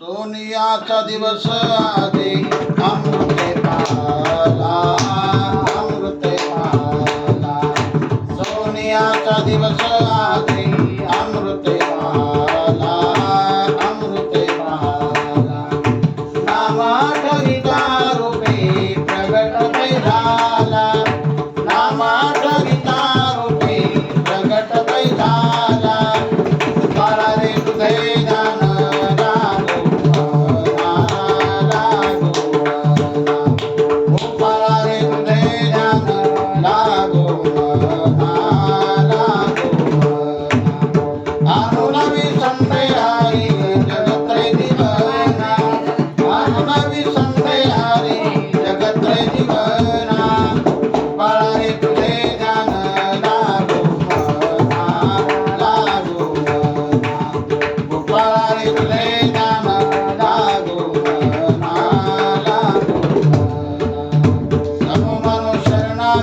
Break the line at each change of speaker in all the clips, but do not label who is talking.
सोनियाचा दिवस आधी अमृते पाला अमृते पाला सोनियाचा दिवस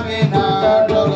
વિના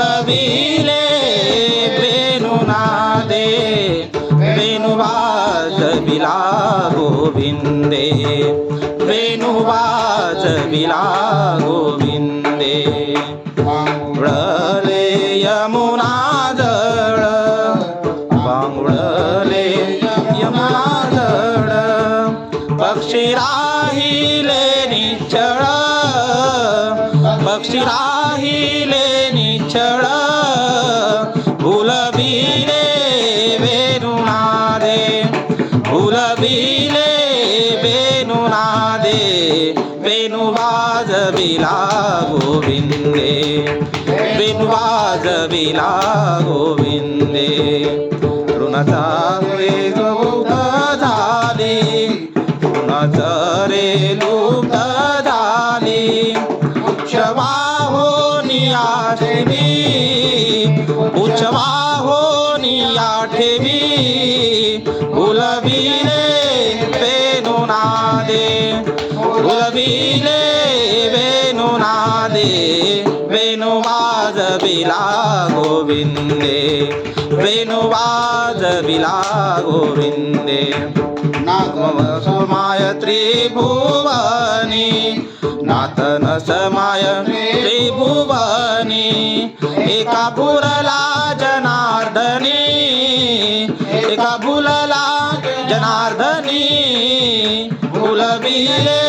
भुलविले वेणुनादे वेणुवाजविला
गोविन्दे वेणुवाजविला गोविन्दे पांगुळले यमुना जळ पांगुळले यमुना जळ पक्षी राहिले निच्छळ भुलबिले वेणुनादे भुलबिले वेणुनादे वेणुवाजविला गोविन्दे वेणुवाजविला गोविन्दे ऋणाचा रे लुप्त झाली ऋणाचा रे लुप्त झाली हो उच्चवा भुलविले वेणुनादे भुलविले वेणुनादे वेणुवाजविला गोविन्दे वेणुवाजविला गोविन्दे समाय त्रिभुवनी नातन समाय त्रिभुवनी एका फुरला जनार्दनी एका फुलला जनार्दनी फुलबिले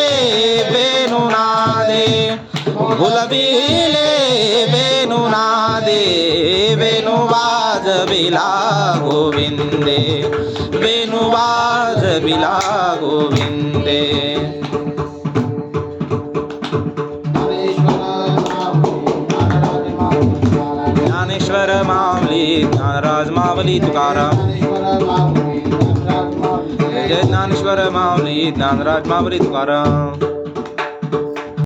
बेनुनादे फुलबिले वेणुनादे वेणुवाजविला गोविन्दे वेणुवाजविला गोविन्दे ज्ञानेश्वर मावली ज्ञानराज मावली तुकाराम। जय ज्ञानेश्वर माऊली ज्ञानराज मावली तुकाराम.